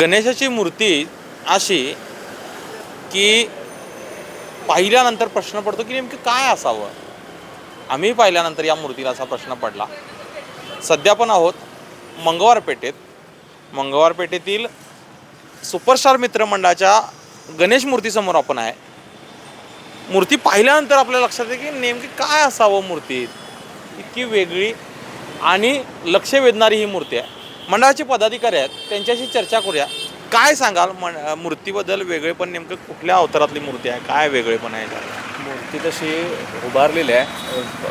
गणेशाची मूर्ती अशी की पाहिल्यानंतर प्रश्न पडतो की नेमकं काय असावं? आम्ही पाहिल्यानंतर या मूर्तीला असा प्रश्न पडला. सध्या पण आहोत मंगळवार पेठेत मंगळवार पेठेतील सुपरस्टार मित्रमंडळाच्या गणेश मूर्तीसमोर आपण आहे. मूर्ती पाहिल्यानंतर आपल्या लक्षात येते की नेमकी काय असावं मूर्ती इतकी वेगळी आणि लक्ष वेधणारी ही मूर्ती आहे. मंडळाचे पदाधिकारी आहेत त्यांच्याशी चर्चा करूया. काय सांगाल मन मूर्तीबद्दल? वेगळेपण नेमकं कुठल्या अवतारातली मूर्ती आहे? काय वेगळेपण आहे? मूर्ती तशी उभारलेली आहे.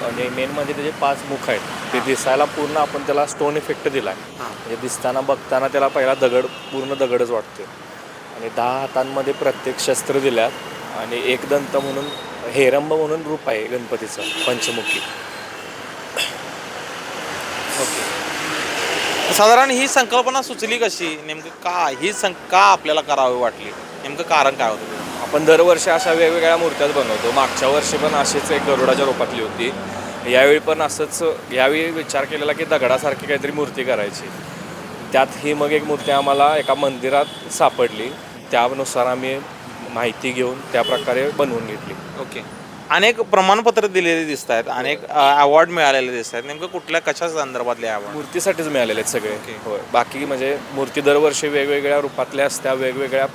आणि मेन म्हणजे त्याचे पाच मुख आहेत. ते दिसायला पूर्ण आपण त्याला स्टोन इफेक्ट दिला आहे. म्हणजे दिसताना बघताना त्याला पहिला दगड पूर्ण दगडच वाटते आणि दहा हातांमध्ये प्रत्येक शस्त्र दिल्यात. आणि एक दंत म्हणून हेरंब म्हणून रूप आहे गणपतीचं पंचमुखी. साधारण ही संकल्पना सुचली कशी? नेमकं का ही सं का आपल्याला करावी वाटली? नेमकं कारण काय होतं? आपण दरवर्षी अशा वेगवेगळ्या मूर्त्याच बनवतो. मागच्या वर्षी पण अशीच एक गरुडाच्या रूपातली होती. यावेळी पण असंच यावेळी विचार केलेला की दगडासारखी काहीतरी मूर्ती करायची. त्यात ही मग एक मूर्ती आम्हाला एका मंदिरात सापडली. त्यानुसार आम्ही माहिती घेऊन त्या प्रकारे बनवून घेतली. ओके. अनेक प्रमाणपत्र दिलेले दिसत आहेत अनेक अवॉर्ड मिळालेले दिसत आहेत नेमकं कुठल्या कशा संदर्भातले अवॉर्ड मूर्तीसाठीच मिळालेले आहेत सगळे. होय. बाकी म्हणजे मूर्ती दरवर्षी वेगवेगळ्या रूपातल्या असत्या वेगवेगळ्या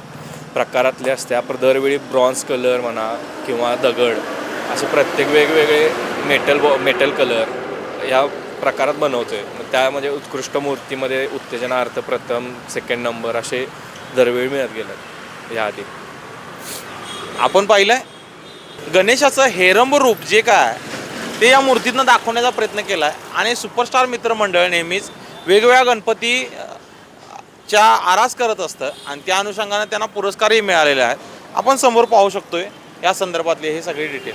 प्रकारातल्या असत्या. पर दरवेळी ब्रॉन्झ कलर म्हणा किंवा दगड असे प्रत्येक वेगवेगळे मेटल मेटल कलर या प्रकारात बनवतोय. मग त्यामध्ये उत्कृष्ट मूर्तीमध्ये उत्तेजनार्थ प्रथम सेकंड नंबर असे दरवेळी मिळत गेले याआधी. आपण पाहिलंय गणेशाचं हेरंब रूप जे काय ते या मूर्तीतनं दाखवण्याचा प्रयत्न केला आहे आणि सुपरस्टार मित्रमंडळ नेहमीच वेगवेगळ्या गणपती च्या आरास करत असतं आणि त्या अनुषंगाने त्यांना पुरस्कारही मिळालेले आहेत. आपण समोर पाहू शकतोय या संदर्भातले हे सगळे डिटेल